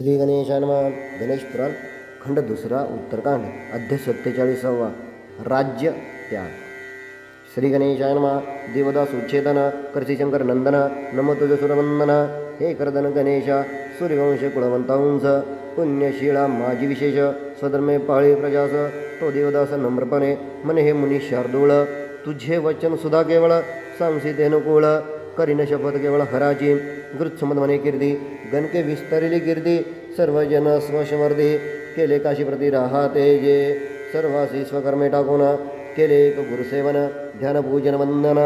श्री गणेशानमा गणेश पुराण खंड दुसरा उत्तरकांड अध्याय सत्तेचाळीसावा राज्य त्याग श्री गणेशानमा देवदास उच्छेदन करसी शंकर नंदन नमो तुझ सुरवंदन हे करदन गणेशा सूर्यवंश कुळवंतांस पुण्यशिळा माझी विशेष स्वधर्मे पाळी प्रजास तो देवदास नम्रपणे मने हे मुनी शार्दूळ तुझे वचन सुद्धा केवळ संसितेनुकूळ करीन शपथ केवळ हराची गृत्समद म्हणे कीर्ती, गणके विस्तरिली कीर्ती, सर्वजन स्वशमर्दी केले काशी प्रती राहते जे सर्वासी स्वकर्मे टाकून. केले एक गुरुसेवन, ध्यानपूजन वंदन.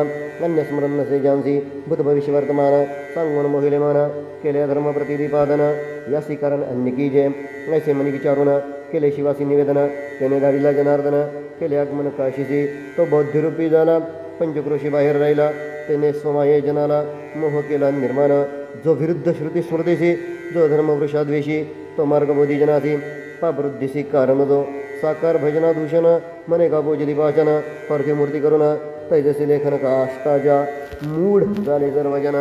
अन्यस्मरण नसे जानसी भूत भविष्य वर्तमान. सांगून मोहिलेमान केले धर्म प्रतिदीपादन यासी कारण अन्य की जे ऐसे मनी विचारून. केले शिवासी निवेदन. त्याने धाडिला जनार्दन केले आगमन काशीसी. तो बौद्धिरूपी झाला पंचक्रोशी बाहेर राहिला. त्याने स्वमाये जनाला मोह केला निर्माण। जो विरुद्ध श्रुती स्मृतीशी, जो धर्मवृषाद्वेषी तो मार्गबोधी जनासी पापवृद्धीसी कारण जो साकार भजना दूषण मने का बोजली वाचन मूर्ती करुण, तैजसी लेखन काष्टाजा मूढ झाले सर्वजन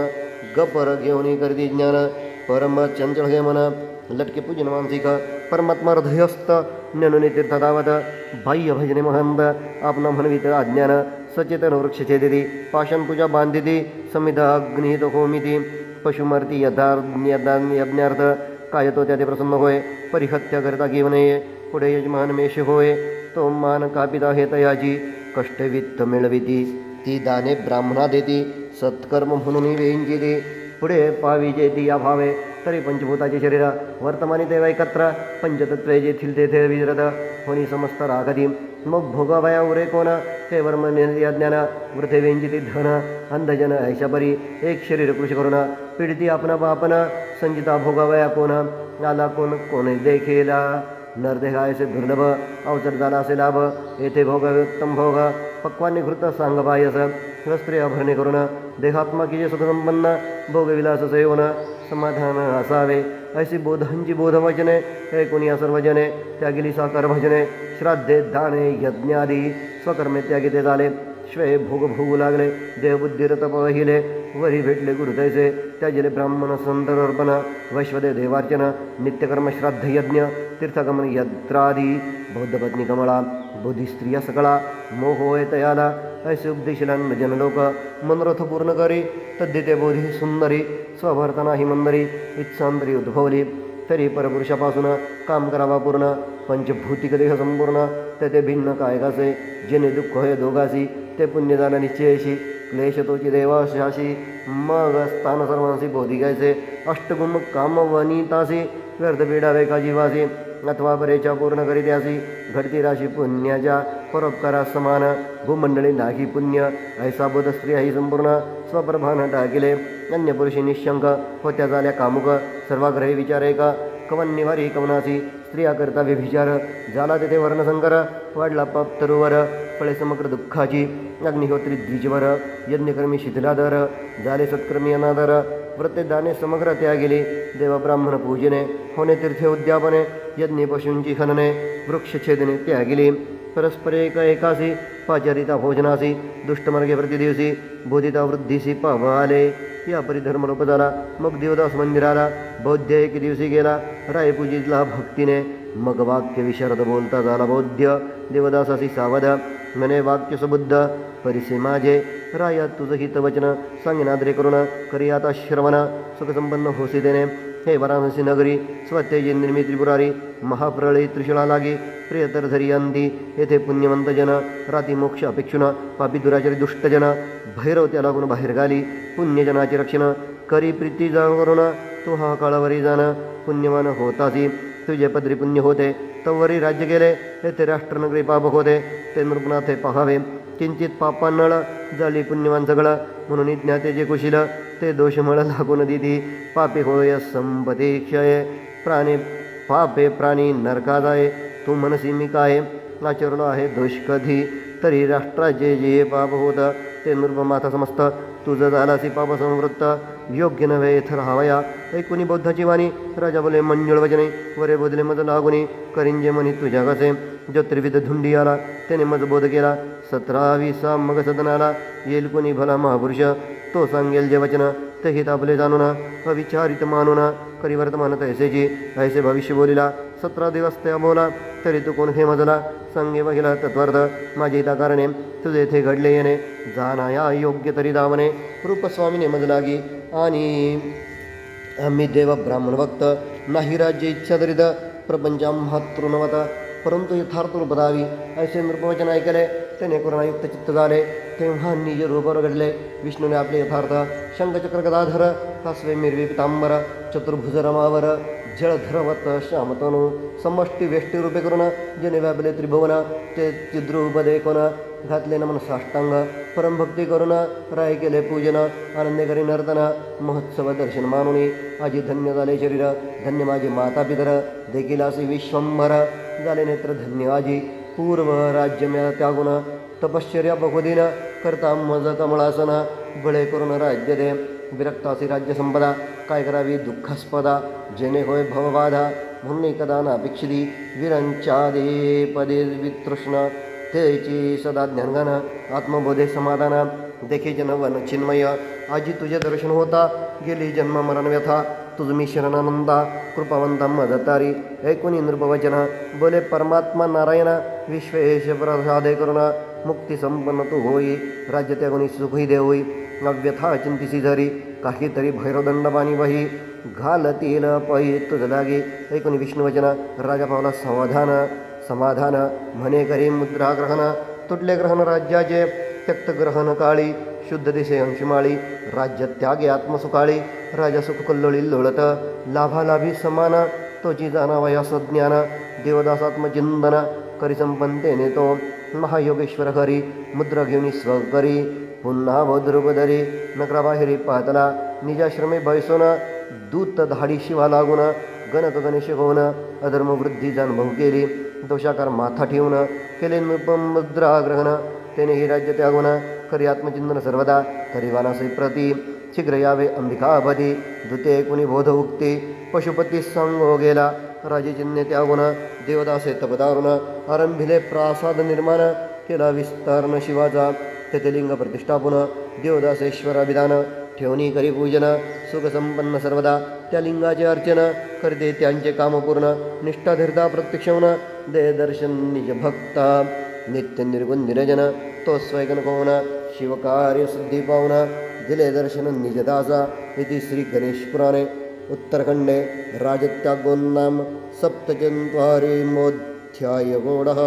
गपर घेऊन करती ज्ञान। परम चंचल हे मन, लटके पूजन मानसिक। परमात्मा हृदयस्थ ज्ञानुने तीर्थ धावत बाह्य भजने महंत आपणा म्हणवित अज्ञान सचेतन वृक्ष छेदिती पाषाण पूजा बांधिती समिधा अग्निहित होमिती पशुमर्ती यज्ञार्थ काय तो त्या प्रसन्न होय परिहत्या करता नये पुढे यजमान मेष होय तो मान कापिता तयाची कष्टवित्त मिळविती ती दाने ब्राह्मणा देती सत्कर्म म्हणून ती पुढे पाविजे ती या भावे तरी पंचभूताचे शरीर, वर्तमानी तेव्हा एकत्र पंचतत्वे जेथील तेथे विरत होणी समस्त रागती मग भोगावया उरे कोण? हे वर्म ज्ञान वृथे वेंजिती धन, अंधजन ऐशापरी, एक शरीर कृषी करुण, पीडिती आपणा बापन, संजिता भोगावया कोण? आला कोण? कोण देखीला। नरदेहायसे दुर्लभ अवसर झाला असे लाभ, येथे भोग, उत्तम भोग पक्वानी घृत सांग पायस वस्त्रे आभरणे करून देहात्मकीचे सुखसंपन्न, भोगविलास सेवन समाधान असावे अशी बोधांची बोधवचने हे कोणी सर्वजने त्यागिली साकार भजने श्राद्धे दाने यज्ञादी, स्वकर्मे त्यागी ते झाले श्वे भोग भोगू लागले देवबुद्धिरत पहिले वरी भेटले गुरुदैसे त्याजिले ब्राह्मण संतर्पण वैश्वदेव देवार्चन, नित्यकर्म श्राद्ध यज्ञ, तीर्थगमन यत्रादी बौद्धपत्नी कमळा बोधी स्त्रिया सकळा मोह होय तयाला ऐसे उपदेशिलान जनलोक मनोरथ पूर्ण करी तद्दिते बोधी सुंदरी स्वभर्त ही मंदरी इच्छांतरी उद्भवली, तरी परपुरुषापासून काम करावा पूर्ण पंचभूतिक देह संपूर्ण तेथे भिन्न कायकाचे जेणे दुःख होय दोघासी ते पुण्यदान निश्चयशी क्लेश तोची देवाशाशी मग स्थान सर्वांशी बोधी घ्यायचे अष्टगुम काम वनितासी व्यर्थ पिडावे का जीवासी अथवा बरेच्या पूर्ण करीत्यासी घडती राशी पुण्याच्या परोपकारा समान. भूमंडळी नागी पुण्य. ऐसा बोध स्त्री आई संपूर्ण स्वप्रभान टाकिले. अन्य पुरुषी निशंक. होत्या झाल्या कामुक. सर्वाग्रही विचार एक कवन निवारी कवनासी. स्त्रिया करता व्यभिचार. झाला तेथे वर्णसंकर. वाढला पाप तरुवर. फळे समग्र दुःखाची. अग्निहोत्री द्विजवर. यज्ञकर्मी शिथिलादर. झाले सत्कर्मी अनादर. व्रते दाने समग्र त्यागिली देव ब्राह्मण पूजने, होने तीर्थे उद्यापने, यज्ञ पशूंची खनने वृक्षछेदने त्यागिली। परस्पर एक एकासी, पाचारिता भोजनासी, दुष्टमार्गे प्रतिदिवसी, बोधिता वृद्धीसी पावाले या परिधर्म झाला मग देवदास मंदिराला बौद्ध एक दिवशी गेला राय पूजितला भक्तीने, मग वाक्य विशारद बोलता झाला बौद्ध देवदासासी सावध मने वाक्य सुबुद्ध, परिसे माझे राया तुझं हित वचन. सांगिनाद्रे करुण. करी आता श्रवण. सुखसंपन्न होसी देणे. हे वाराणसी नगरी स्वतेजी निर्मी त्रिपुरारी महाप्रळयी त्रिशुळा लागी. प्रियतर धरी अंधी येथे पुण्यवंत जन. राती मोक्ष अपेक्षुन पापी दुराचारी दुष्टजन भैरव त्या लागून बाहेर गाली पुण्यजनाचे रक्षण. करी प्रीती जा तो हा काळावरी जाण. पुण्यवान होतासी. तुझे पदरी पुण्य होते. तवरी राज्य गेले येथे राष्ट्रनगरी पाप होते. ते नृपनाथे पहावे. किंचित पापानळ झाली पुण्यवान सगळं. म्हणून ज्ञाते जे कुशील ते दोषमळ लागून दिदी पापे होय संपते क्षय. प्राणी पापे प्राणी नरका जाय तू मनसी मी काय? आचरलो आहे दोष कधी? तरी राष्ट्राचे जे पाप होत ते नृपमाथा समस्त. तुझं झालासी पाप संवृत्त. योग्य नव्हे इथं राहावया ऐकुनी बौद्धाची वाणी राजा बोले मंजुळ वचने वरे बोधले मज लागुनी करिंजे म्हणी तुझ्या कसे जो त्रिविध धुंडी आला त्याने मज बोध केला सतरावीसा मग सदनाला येईल कोणी भला महापुरुष तो सांगेल जे वचन ते हित आपले जाणून अविचारित मानून करी वर्तमान तैसेची ऐसे भविष्य बोलिला सतरा दिवस त्या बोला तरी तू कोण हे मजला संगे बघिला तत्वार्थ माझे हिता कारणे तुझे येथे घडले येणे जाणाया योग्य तरी दावणे रूपस्वामीने मजलागी आणि आम्ही देव ब्राह्मण भक्त नाही राज्य इच्छा दरिद प्रपंचात परंतु यथार्थ रूप दावी असे नृपवचन ऐकले त्याने करुणायुक्त चित्त झाले तेव्हा निज रूपावर घडले विष्णूने आपले यथार्थ शंखचक्र गदाधर हस्वे मिरवी पितांबर चतुर्भुज रमावर जळधरवत श्यामतनु समष्टी वेष्टी रूपे करून जने व्यापले त्रिभुवन ते चिद्रूप देखून घातले नमन साष्टांग परमभक्ती करून राय केले पूजन आनंद करी नर्तन महोत्सव दर्शन मानुनी आजी धन्य झाले शरीर धन्य माझे माता पितर देखील असे विश्वंभर झाले नेत्र धन्य आजी. पूर्व राज्य म्या त्यागुण तपश्चर्या बहुदिन करता मज कमळासन बळे करून राज्य दे. विरक्तासी राज्य संपदा काय करावी दुःखास्पदा जेणे होय भवबाधा म्हणून एकदा नापेक्षिती विरंचादे पदे वितृष्ण. तेची सदा ज्ञानगान आत्मबोधे समाधान। देखे जनवन चिन्मय, आजी तुझे दर्शन होता, गेली जन्म मरण व्यथा। तुझ मी शरणानंदा, कृपावंता मदतारी। ऐकून नृपवचन, बोले परमात्मा नारायण, विश्वेश प्रसादे करुण। मुक्ती संपन्न तू होई, राज्य त्यागुणी सुखी दे होई अव्यथा चिंतिसी धरी काहीतरी भैरवदंड बाणी वही घालतील पै तुझ लागे ऐकून विष्णुवचन, राजा पावला समाधान। समाधान म्हणे करी मुद्रा ग्रहण तुटले ग्रहण राज्याचे त्यक्त ग्रहण काळी, शुद्ध दिशे अंशमाळी राज्य त्यागे आत्मसुकाळी राजा सुख कल्लोळी लोळत, लाभालाभी समान, तोची जाणावया सज्ञान देवदासात्मचिंतन करी संपन्तेने तो महायोगेश्वर हरी, मुद्रा घेऊन स्वकरी पुन्हा वद्रुपदरी नगराबाहेरी पाहतला निजाश्रमे बैसोन दूत धाडी शिवा लागून, गणक गणेश होऊन अधर्मवृद्धी जाणभाऊ केली दोषाकार माथा ठेवून केले मुद्रा ग्रहण, तेने ही राज्य त्यागून करी आत्मचिंतन सर्वदा करी वानासी प्रती, शीघ्र यावे अंबिकापदी दुते कुणी बोध उक्ती, पशुपती सांगो गेला राजेचिन्हे त्यागुण देवदासे तपदारुण आरंभिले प्रासाद निर्माण, केला विस्तारण शिवाचा, तेथे लिंग प्रतिष्ठापन देवदासेश्वराभिधान ठेवणी करी पूजन, सुखसंपन्न सर्वदा, त्या लिंगाचे अर्चन, करते त्यांचे काम पूर्ण निष्ठा धीरता प्रत्यक्षवन देदर्शन्निजभक्ता नित्यनिर्गुणनिरजन तोस्वैगणकौन शिवकार्यसिद्धिपौन दिले दर्शन निजदासा इति श्रीगणेशपुराणे उत्तरखण्डे राजत्यागोन्नाम सप्तचन्त्वारिमोऽध्यायगोढः